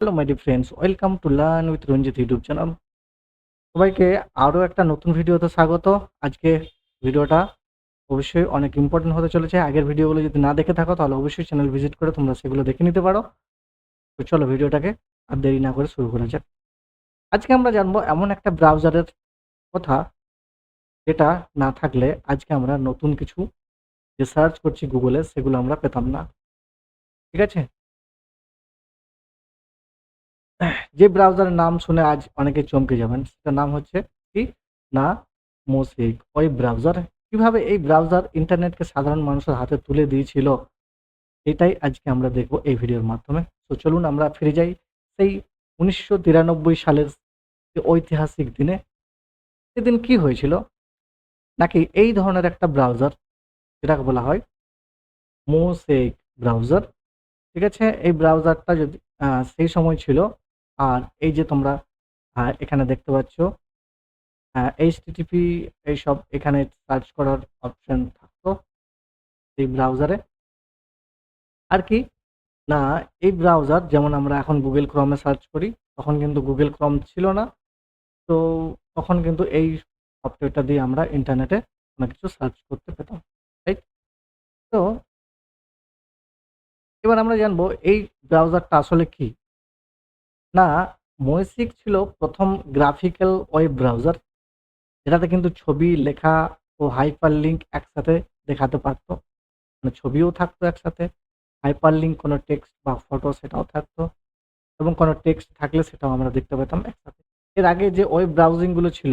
Hello my dear friends welcome to learn with Ranjit YouTube channel সবাইকে আরও একটা নতুন ভিডিওতে স্বাগত। আজকে ভিডিওটা অবশ্যই অনেক ইম্পর্টেন্ট হতে চলেছে। আগের ভিডিওগুলো যদি না দেখে থাকো, তাহলে অবশ্যই চ্যানেল ভিজিট করে তোমরা সেগুলো দেখে নিতে পারো। তো চলো ভিডিওটাকে আর দেরি না করে শুরু করা যাক। আজকে আমরা জানব এমন একটা ব্রাউজারের কথা যেটা না থাকলে আজকে আমরা নতুন কিছু যে সার্চ করছি গুগলে সেগুলো আমরা পেতাম না। ঠিক আছে? যে ব্রাউজারের নাম শুনে আজ অনেকে চমকে যাবেন, সেটার নাম হচ্ছে কি? না মোসিক ওই ব্রাউজার কীভাবে এই ব্রাউজার ইন্টারনেটকে সাধারণ মানুষের হাতে তুলে দিয়েছিল, এটাই আজকে আমরা দেখব এই ভিডিওর মাধ্যমে। তো চলুন আমরা ফিরে যাই সেই উনিশশো তিরানব্বই সালের ঐতিহাসিক দিনে। সেদিন কি হয়েছিল? নাকি এই ধরনের একটা ব্রাউজার যেটাকে বলা হয় মোসেক ব্রাউজার ঠিক আছে? এই ব্রাউজারটা যদি সেই সময় ছিল আর এই যে তোমরা এখানে দেখতে পাচ্ছ এইচ এইচটিটিপি এইসব এখানে সার্চ করার অপশন থাকতো এই ব্রাউজারে আর কি? না, এই ব্রাউজার যেমন আমরা এখন গুগল ক্রমে সার্চ করি, তখন কিন্তু গুগল ক্রম ছিল না। তো তখন কিন্তু এই সফটওয়্যারটা দিয়ে আমরা ইন্টারনেটে অনেক কিছু সার্চ করতে পেতাম রাইট তো এবার আমরা জানব, এই ব্রাউজারটা আসলে কি? না মৈসিক ছিল প্রথম গ্রাফিক্যাল ওয়েব ব্রাউজার যেটাতে কিন্তু ছবি, লেখা ও হাইপার লিঙ্ক একসাথে দেখাতে পারতো। মানে ছবিও থাকতো একসাথে হাইপার লিঙ্ক কোনো টেক্সট বা ফটো সেটাও থাকতো এবং কোনো টেক্সট থাকলে সেটাও আমরা দেখতে পেতাম একসাথে। এর আগে যে ওয়েব ব্রাউজিংগুলো ছিল,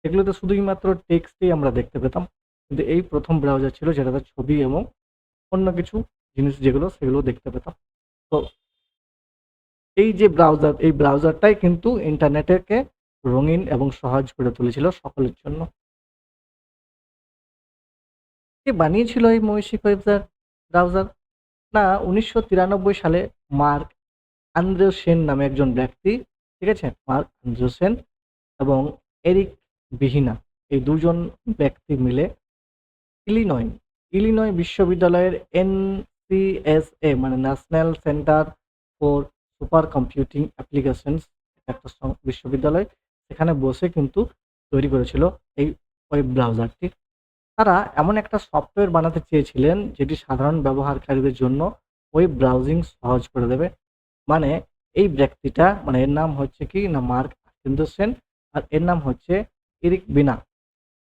সেগুলোতে শুধুই মাত্র টেক্সটই আমরা দেখতে পেতাম। কিন্তু এই প্রথম ব্রাউজার ছিল যেটাতে ছবি এবং অন্য কিছু জিনিস যেগুলো, সেগুলো দেখতে পেতাম। তো এই যে ব্রাউজার এই ব্রাউজারটাই কিন্তু ইন্টারনেটকে রঙিন এবং সহজ করে তুলেছিল সকলের জন্য। কে বানিয়েছিল এই মৈশিক ওয়েবসাইট ব্রাউজার না, উনিশশো তিরানব্বই সালে মার্ক আন্দ্রেও সেন নামে একজন ব্যক্তি, ঠিক আছে? মার্ক আন্দ্রেও সেন এবং এরিক বিহিনা, এই দুজন ব্যক্তি মিলে ইলিনয় ইলিনয় বিশ্ববিদ্যালয়ের এনসিএসএ মানে national centre for super computing applications একটা বিশ্ববিদ্যালয়। সেখানে বসে কিন্তু তৈরি করেছিল এই ওয়েব ব্রাউজারটি। তারা এমন একটা সফটওয়্যার বানাতে চেয়েছিলেন যেটি সাধারণ ব্যবহারকারীদের জন্য ওয়েব ব্রাউজিং সহজ করে দেবে। মানে এই ব্যক্তিটা মানে এর নাম হচ্ছে কি না, মার্ক আর্কিন্দ সেন, আর এর নাম হচ্ছে এরিক বিনা।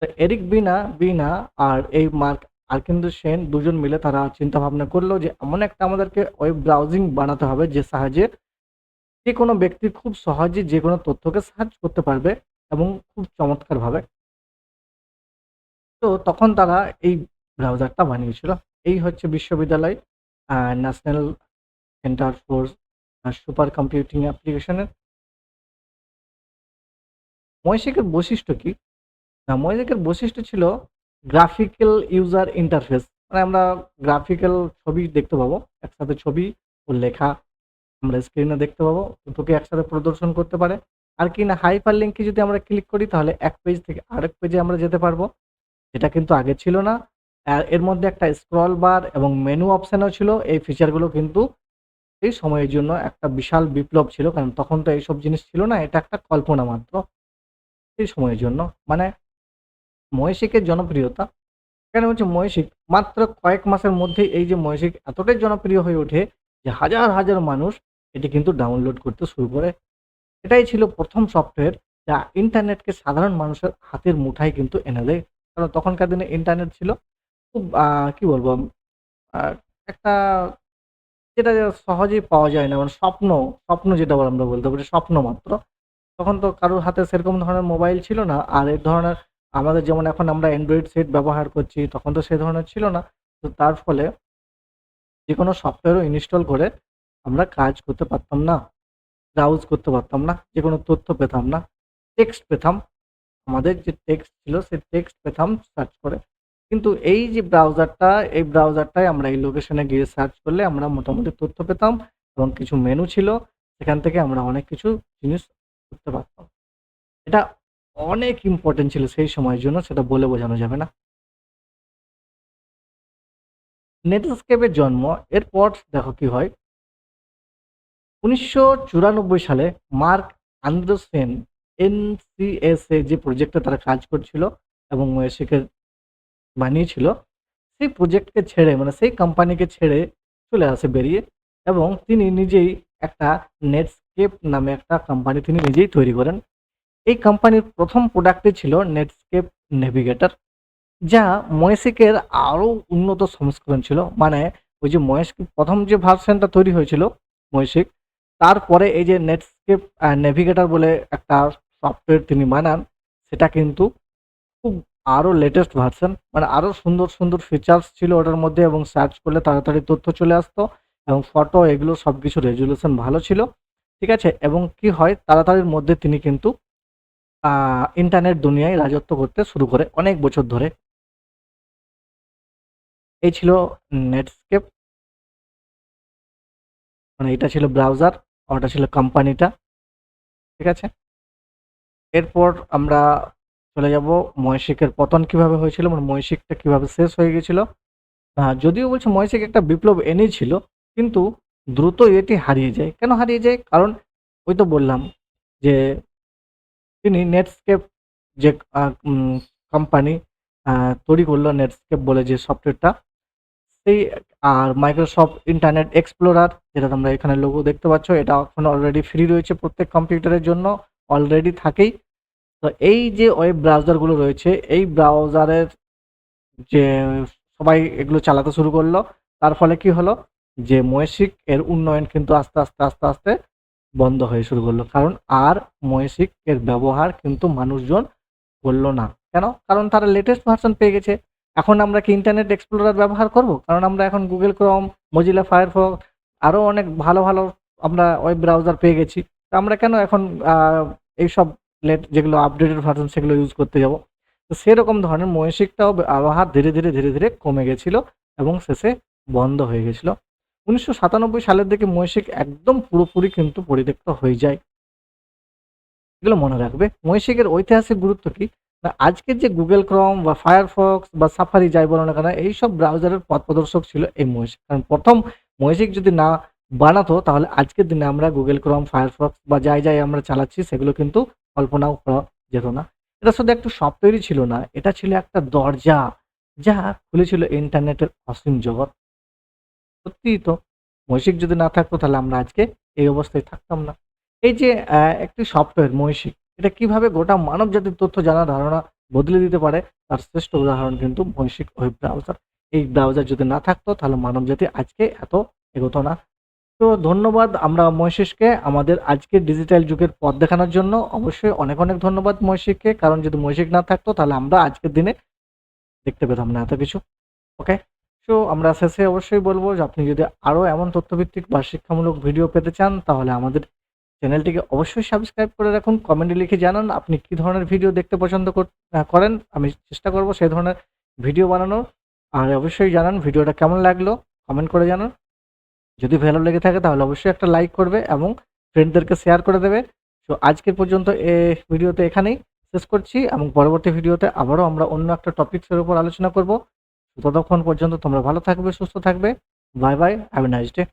তো এরিক বিনা বিনা আর এই মার্ক আর্কিন্দ সেন দুজন মিলে তারা চিন্তা ভাবনা করল যে এমন একটা আমাদেরকে ওয়েব ব্রাউজিং বানাতে হবে যে সাহায্যে যে কোনো ব্যক্তি খুব সহজে যে কোনো তথ্যকে সার্চ করতে পারবে এবং খুব চমৎকারভাবে। তো তখন তারা এই ব্রাউজারটা বানিয়েছিল। এই হচ্ছে বিশ্ববিদ্যালয় national centre for super computing অ্যাপ্লিকেশনের মৈশিকের বৈশিষ্ট্য কি? না বৈশিষ্ট্য ছিল গ্রাফিক্যাল ইউজার ইন্টারফেস মানে আমরা গ্রাফিক্যাল ছবি দেখতে পাবো, একসাথে ছবি ও লেখা। আমরা স্ক্রিনে দেখতে পাবো। দুটোকে একসাথে প্রদর্শন করতে পারে। আর কি না হাইপার লিঙ্কে যদি আমরা ক্লিক করি, তাহলে এক পেজ থেকে আরেক পেজে আমরা যেতে পারব। এটা কিন্তু আগে ছিল না। আর এর মধ্যে একটা স্ক্রল বার এবং মেনু অপশানও ছিল। এই ফিচারগুলো কিন্তু এই সময়ের জন্য একটা বিশাল বিপ্লব ছিল। কারণ তখন তো এইসব জিনিস ছিল না, এটা একটা কল্পনা মাত্র এই সময়ের জন্য। মানে মহিষিকের জনপ্রিয়তা কেন হচ্ছে মহিষিক মাত্র কয়েক মাসের মধ্যে এই যে মহিষিক এতটাই জনপ্রিয় হয়ে ওঠে যে হাজার হাজার মানুষ এটি কিন্তু ডাউনলোড করতে শুরু করে। এটাই ছিল প্রথম সফটওয়্যার যা ইন্টারনেটকে সাধারণ মানুষের হাতের মুঠায় কিন্তু এনে দেয়। কারণ তখনকার দিনে ইন্টারনেট ছিল, খুব কি বলব একটা যেটা সহজেই পাওয়া যায় না মানে স্বপ্ন স্বপ্ন যেটা বলে আমরা বলতে পারি, স্বপ্ন মাত্র। তখন তো কারোর হাতে সেরকম ধরনের মোবাইল ছিল না, আর এই ধরনের আমাদের যেমন এখন আমরা অ্যান্ড্রয়েড সেট ব্যবহার করছি, তখন তো সে ধরনের ছিল না। তো তার ফলে যে কোনো সফটওয়্যারও ইনস্টল করে আমরা কাজ করতে পারতাম না ব্রাউজ করতে পারতাম না, যে কোনো তথ্য পেতাম না টেক্সট পেতাম। আমাদের যে টেক্সট ছিল সেই টেক্সট পেতাম সার্চ করে। কিন্তু এই যে ব্রাউজারটা এই ব্রাউজারটাই আমরা এই লোকেশনে গিয়ে সার্চ করলে আমরা মোটামুটি তথ্য পেতাম এবং কিছু মেনু ছিল, সেখান থেকে আমরা অনেক কিছু জিনিস করতে পারতাম। এটা অনেক ইম্পর্টেন্ট ছিল সেই সময়ের জন্য, সেটা বলে বোঝানো যাবে না। নেটস্কেপের জন্ম, এরপর দেখো কি হয় উনিশশো চুরানব্বই সালে মার্ক আন্দ্রসেন এনসিএসএ যে প্রজেক্টে তারা কাজ করছিল এবং মহেশিকে বানিয়েছিল, সেই প্রজেক্টকে ছেড়ে মানে সেই কোম্পানিকে ছেড়ে চলে আসে, বেরিয়ে এবং তিনি নিজেই একটা নেটস্কেপ নামে একটা কোম্পানি তিনি নিজেই তৈরি করেন। এই কোম্পানির প্রথম প্রোডাক্টটি ছিল নেটস্কেপ নেভিগেটর যা ময়েসিকের আরও উন্নত সংস্করণ ছিল। মানে ওই যে ময়েস প্রথম যে ভার্সনটা তৈরি হয়েছিল ময়েসিক তারপরে এই যে নেটস্কেপ নেভিগেটর বলে একটা সফটওয়্যার তিনি বানান, সেটা কিন্তু খুব আরও লেটেস্ট ভার্সন মানে আরও সুন্দর সুন্দর ফিচার্স ছিল ওটার মধ্যে এবং সার্চ করলে তাড়াতাড়ি তথ্য চলে আসতো এবং ফটো এগুলো সব কিছু রেজুলেশন ভালো ছিল, ঠিক আছে? এবং কি হয়, তাড়াতাড়ির মধ্যে তিনি কিন্তু ইন্টারনেট দুনিয়ায় রাজত্ব করতে শুরু করে অনেক বছর ধরে। এই ছিল নেটস্কেপ মানে এটা ছিল ব্রাউজার ওটা ছিল কোম্পানিটা। ঠিক আছে? এরপর আমরা চলে যাব ময়সিকের পতন কীভাবে হয়েছিল মানে ময়সিকটা কীভাবে শেষ হয়ে গেছিল যদিও বলছে ময়সিক একটা বিপ্লব এনেছিল কিন্তু দ্রুত এটি হারিয়ে যায়। কেন হারিয়ে যায়? কারণ ওই তো বললাম যে তিনি নেটস্কেপ যে কোম্পানি তৈরি করল নেটস্কেপ বলে যে সফটওয়্যারটা সেই আর মাইক্রোসফট ইন্টারনেট এক্সপ্লোরার যেটা তোমরা এখানে লোগো দেখতে পাচ্ছ, এটা এখন অলরেডি ফ্রি রয়েছে প্রত্যেক কম্পিউটারের জন্য অলরেডি থাকেই। তো এই যে ওয়েব ব্রাউজারগুলো রয়েছে, এই ব্রাউজারের যে সবাই এগুলো চালাতে শুরু করল, তার ফলে কি হলো? যে ময়েসিক এর উন্নয়ন কিন্তু আস্তে আস্তে আস্তে আস্তে বন্ধ হয়ে শুরু করল। কারণ আর ময়েসিক এর ব্যবহার কিন্তু মানুষজন করল না। কেন? কারণ তারা লেটেস্ট ভার্সন পেয়ে গেছে। এখন আমরা কি ইন্টারনেট এক্সপ্লোরার ব্যবহার করব? কারণ আমরা এখন গুগল ক্রম মজিলা ফায়ারফক্স আরও অনেক ভালো ভালো আমরা ওয়েব ব্রাউজার পেয়ে গেছি। তো আমরা কেন এখন এইসব লেট যেগুলো আপডেটেড ভার্সন সেগুলো ইউজ করতে যাব? তো সেরকম ধরনের মৈশিকটাও ব্যবহার ধীরে ধীরে ধীরে ধীরে কমে গেছিল এবং শেষে বন্ধ হয়ে গেছিল। উনিশশো সাতানব্বই সালের দিকে মৈশিক একদম পুরোপুরি কিন্তু পরিত্যক্ত হয়ে যায়। এগুলো মনে রাখবে। মৈশিকের ঐতিহাসিক গুরুত্ব কি? আজকের যে গুগল ক্রোম বা ফায়ারফক্স বা সাফারি যাই বলো না কেন, এইসব ব্রাউজারের পথ প্রদর্শক ছিল এই মহিষিক কারণ প্রথম মৈশিক যদি না বানাতো, তাহলে আজকের দিনে আমরা গুগল ক্রোম ফায়ারফক্স বা যাই যাই আমরা চালাচ্ছি, সেগুলো কিন্তু কল্পনাও করা যেত না। এটা শুধু একটা সফটওয়্যারই ছিল না, এটা ছিল একটা দরজা, যা খুলেছিল ইন্টারনেটের অসীম জগৎ। সত্যিই তো মৈশিক যদি না থাকতো, তাহলে আমরা আজকে এই অবস্থায় থাকতাম না। এই যে একটি সফটওয়্যার মৈশিক এটা কীভাবে গোটা মানব জাতির তথ্য জানা ধারণা বদলে দিতে পারে, তার শ্রেষ্ঠ উদাহরণ কিন্তু মৈশিক ওয়েব ব্রাউজার এই ব্রাউজার যদি না থাকতো, তাহলে মানব জাতি আজকে এত এগোতো না। তো ধন্যবাদ আমরা মৈশিসকে আমাদের আজকের ডিজিটাল যুগের পথ দেখানোর জন্য। অবশ্যই অনেক অনেক ধন্যবাদ মৈশিককে কারণ যদি মৈশিক না থাকতো, তাহলে আমরা আজকের দিনে দেখতে পেতাম না এত কিছু। ওকে সো আমরা শেষে অবশ্যই বলব, যে আপনি যদি আরও এমন তথ্যভিত্তিক বা শিক্ষামূলক ভিডিও পেতে চান, তাহলে আমাদের চ্যানেলটিকে অবশ্যই সাবস্ক্রাইব করে রাখুন কমেন্টে লিখে জানান আপনি কি ধরনের ভিডিও দেখতে পছন্দ করেন, আমি চেষ্টা করব সেই ধরনের ভিডিও বানানোর। আর অবশ্যই জানান ভিডিওটা কেমন লাগল কমেন্ট করে জানান। যদি ভালো লেগে থাকে তাহলে অবশ্যই একটা লাইক করবে এবং ফ্রেন্ডদেরকে শেয়ার করে দেবে। তো আজকের পর্যন্ত এই ভিডিওতে এখানেই শেষ করছি এবং পরবর্তী ভিডিওতে আবারও আমরা অন্য একটা টপিকসের উপর আলোচনা করব। ততক্ষণ পর্যন্ত তোমরা ভালো থাকবে, সুস্থ থাকবে। Bye bye have a nice day